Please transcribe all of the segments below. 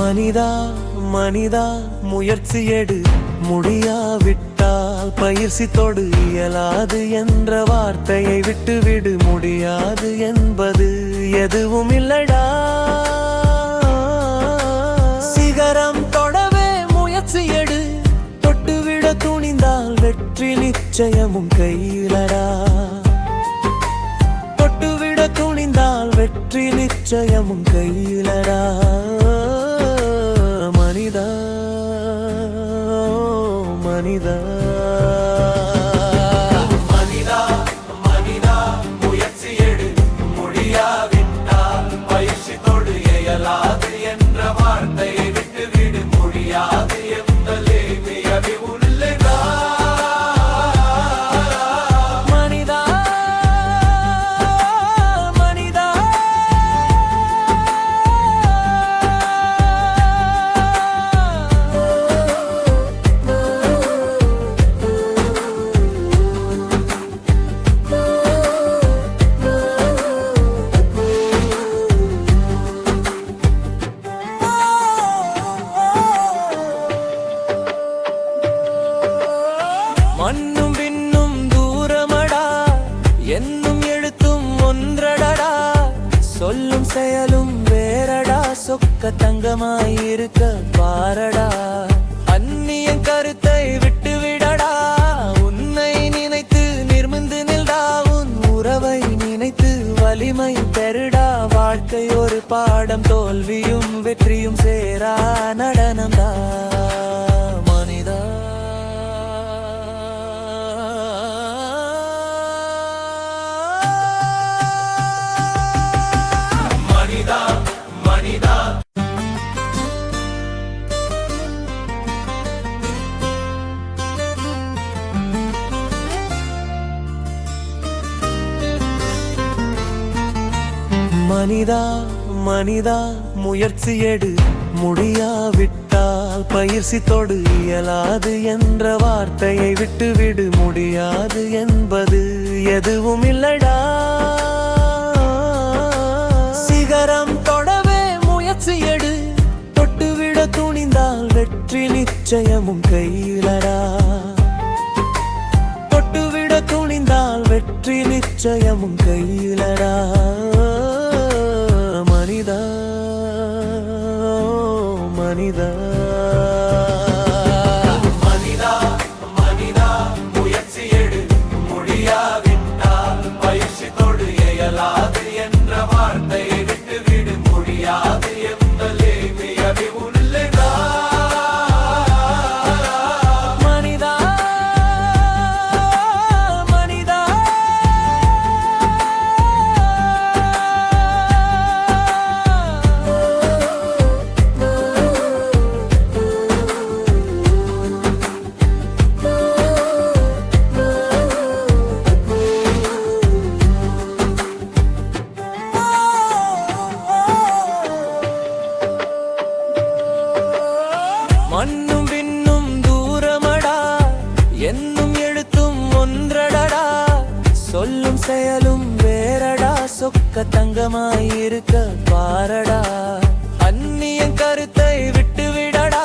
மனிதா மனிதா முயற்சி எடு. முடியாவிட்டால் பயிற்சி தொடு. இயலாது என்ற வார்த்தையை விட்டுவிடு. முடியாது என்பது எதுவும் இல்லடா. சிகரம் தொடவே முயற்சி எடு. தொட்டுவிட துணிந்தால் வெற்றி நிச்சயமும் கையிலடா. தொட்டுவிட துணிந்தால் வெற்றி நிச்சயமும் கையிலடா. மனிதா மனிதா. மனிதா மனிதா முயற்சி எடு. முடியாவிட்டால் பயிற்சி தொடு. இயலாது என்ற வார்த்தையை செயலும் வேறடா. சொக்க தங்கமாயிருக்க பாரடா. அந்நிய கருத்தை விட்டு விடடா உன்னை நினைத்து நிர்மிந்து நில்டா. உன் உறவை நினைத்து வலிமை பெருடா வாழ்க்கை ஒரு பாடம் தோல்வியும் வெற்றியும் சேரா. நடனம்தான். மனிதா மனிதா முயற்சி எடு. முடியாவிட்டால் பயிற்சி தொடு. இயலாது என்ற வார்த்தையை விட்டுவிடு. முடியாது என்பது எதுவும் இல்லடா. சிகரம் தொடவே முயற்சி எடு. தொட்டுவிட துணிந்தால் வெற்றி நிச்சயமும் கையிலடா. தொட்டுவிட துணிந்தால் வெற்றி நிச்சயமும் கையிலடா. மனிதா மனிதா. என்னும் எழுத்தும் ஒன்றடடா சொல்லும் செயலும் வேறடா சொக்க தங்கமாயிருக்க பாரடா. அந்நிய கருத்தை விட்டு விடடா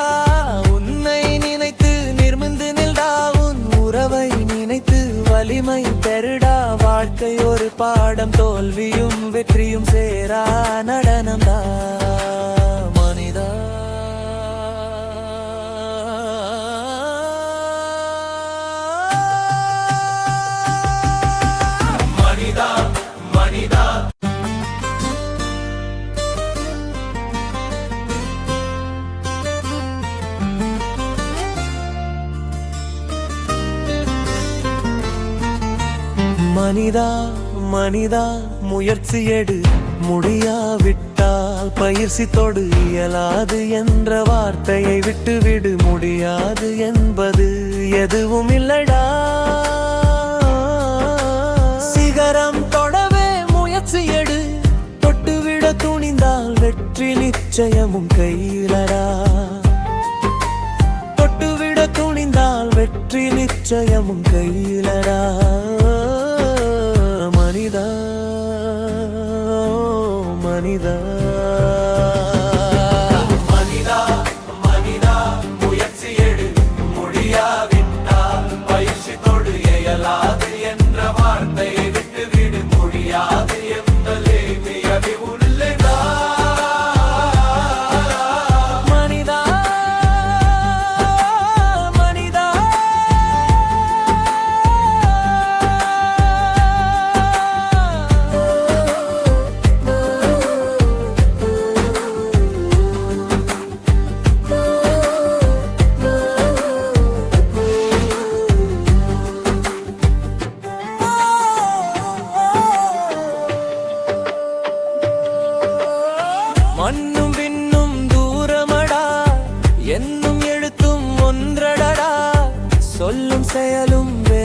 உன்னை நினைத்து நிர்மிந்து நில்டா உன் உறவை நினைத்து வலிமை பெருடா வாழ்க்கை ஒரு பாடம் தோல்வியும் வெற்றியும் சேரா நடனம் மனிதா மனிதா முயற்சி எடு. முடியாவிட்டால் பயிற்சி தொடு. இயலாது என்ற வார்த்தையை விட்டுவிடு. முடியாது என்பது எதுவும் இல்லடா. சிகரம் தொடவே முயற்சி எடு. தொட்டுவிட துணிந்தால் வெற்றி நிச்சயமும் கையிலடா. தொட்டுவிட துணிந்தால் வெற்றி நிச்சயமும் கையிலடா. மனிதா மனிதா. முயற்சி எடு. முடியாவிட்டால் பயிற்சி தொடு. எயலாது